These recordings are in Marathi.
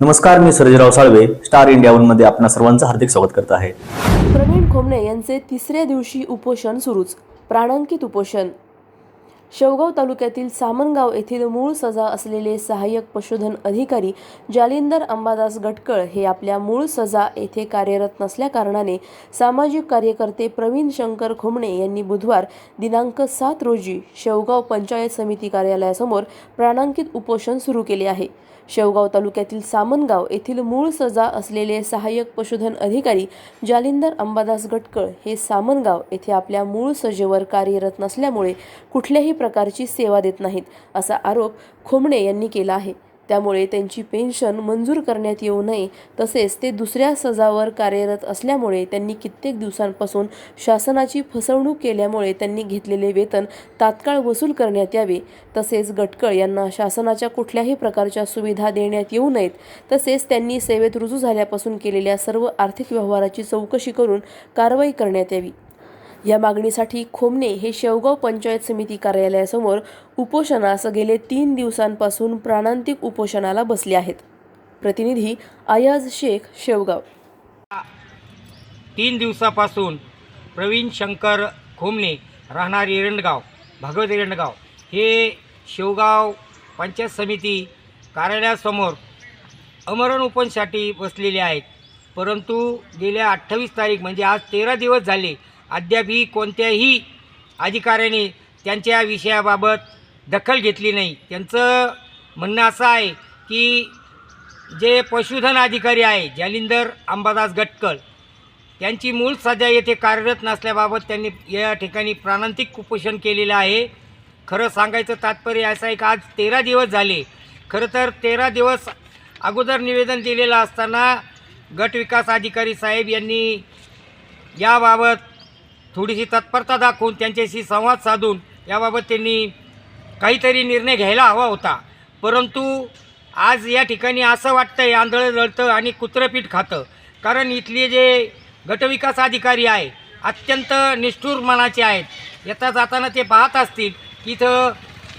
नमस्कार मी सर्जराव साळवे स्टार इंडिया वनमध्ये आपणा सर्वांचं हार्दिक स्वागत करत आहे. प्रवीण खोमणे यांचे तिसऱ्या दिवशी उपोषण सुरूच प्राणांकित उपोषण. शेवगाव तालुक्यातील सामनगाव येथील मूळ सजा असलेले सहाय्यक पशुधन अधिकारी जालिंदर अंबादास गटकळ हे आपल्या मूळ सजा येथे कार्यरत नसल्याकारणाने सामाजिक कार्यकर्ते प्रवीण शंकर खोमणे यांनी बुधवार दिनांक सात रोजी शेवगाव पंचायत समिती कार्यालयासमोर प्राणांकित उपोषण सुरू केले आहे. शेवगाव तालुक्यातील सामनगाव येथील मूळ सजा असलेले सहाय्यक पशुधन अधिकारी जालिंदर अंबादास गटकळ हे सामनगाव येथे आपल्या मूळ सजेवर कार्यरत नसल्यामुळे कुठल्याही प्रकारची सेवा देत नाहीत असा आरोप खोमणे यांनी केला आहे. त्यामुळे त्यांची पेन्शन मंजूर करण्यात येऊ नये तसेच ते दुसऱ्या सजावर कार्यरत असल्यामुळे त्यांनी कित्येक दिवसांपासून शासनाची फसवणूक केल्यामुळे त्यांनी घेतलेले वेतन तात्काळ वसूल करण्यात यावे. तसेच गटकळ यांना शासनाच्या कुठल्याही प्रकारच्या सुविधा देण्यात येऊ नयेत तसेच त्यांनी सेवेत रुजू झाल्यापासून केलेल्या सर्व आर्थिक व्यवहाराची चौकशी करून कारवाई करण्यात यावी. या मागणीसाठी खोमणे हे शेवगाव पंचायत समिती कार्यालयासमोर उपोषणास गेले तीन दिवसांपासून प्राणांतिक उपोषणाला बसले आहेत. प्रतिनिधी आयाज शेख शेवगाव. तीन दिवसापासून प्रवीण शंकर खोमणे राहणार एरंडगाव भगवत एरंडगाव हे शेवगाव पंचायत समिती कार्यालयासमोर अमरण उपनसाठी बसलेले आहेत. परंतु गेल्या अठ्ठावीस तारीख म्हणजे आज तेरा दिवस झाले अद्यापही कोणत्याही अधिकाऱ्याने त्यांच्या विषयाबाबत दखल घेतली नाही. त्यांचं म्हणणं असं आहे की जे पशुधन अधिकारी आहे जालिंदर अंबादास गटकल त्यांची मूळ सध्या येथे कार्यरत नसल्याबाबत त्यांनी या ठिकाणी प्राणांतिक कुपोषण केलेलं आहे. खरं सांगायचं तात्पर्य असं आहे की आज तेरा दिवस झाले. खरं तर तेरा दिवस अगोदर निवेदन दिलेलं असताना गट विकास अधिकारी साहेब यांनी याबाबत थोडीशी तत्परता दाखवून त्यांच्याशी संवाद साधून याबाबत त्यांनी काहीतरी निर्णय घ्यायला हवा होता. परंतु आज या ठिकाणी असं वाटतं आहे आंधळं जळतं आणि कुत्रपीठ खातं. कारण इथले जे गटविकास अधिकारी आहे अत्यंत निष्ठूर मनाचे आहेत. येता जाताना ते पाहत असतील की इथं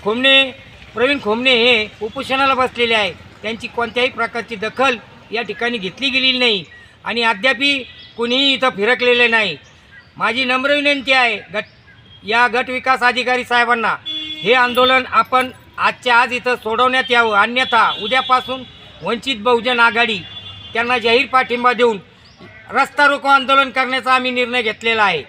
खोमणे प्रवीण खोमणे हे उपोषणाला बसलेले आहे त्यांची कोणत्याही प्रकारची दखल या ठिकाणी घेतली गेलेली नाही. आणि अद्यापी कुणीही इथं फिरकलेले नाही. माझी नम्र विनंती आहे गट या गट विकास अधिकारी साहेबांना हे आंदोलन आपण आजच्या आज इथं सोडवण्यात यावं. अन्यथा उद्यापासून वंचित बहुजन आघाडी त्यांना जाहीर पाठिंबा देऊन रस्ता रोको आंदोलन करण्याचा आम्ही निर्णय घेतलेला आहे.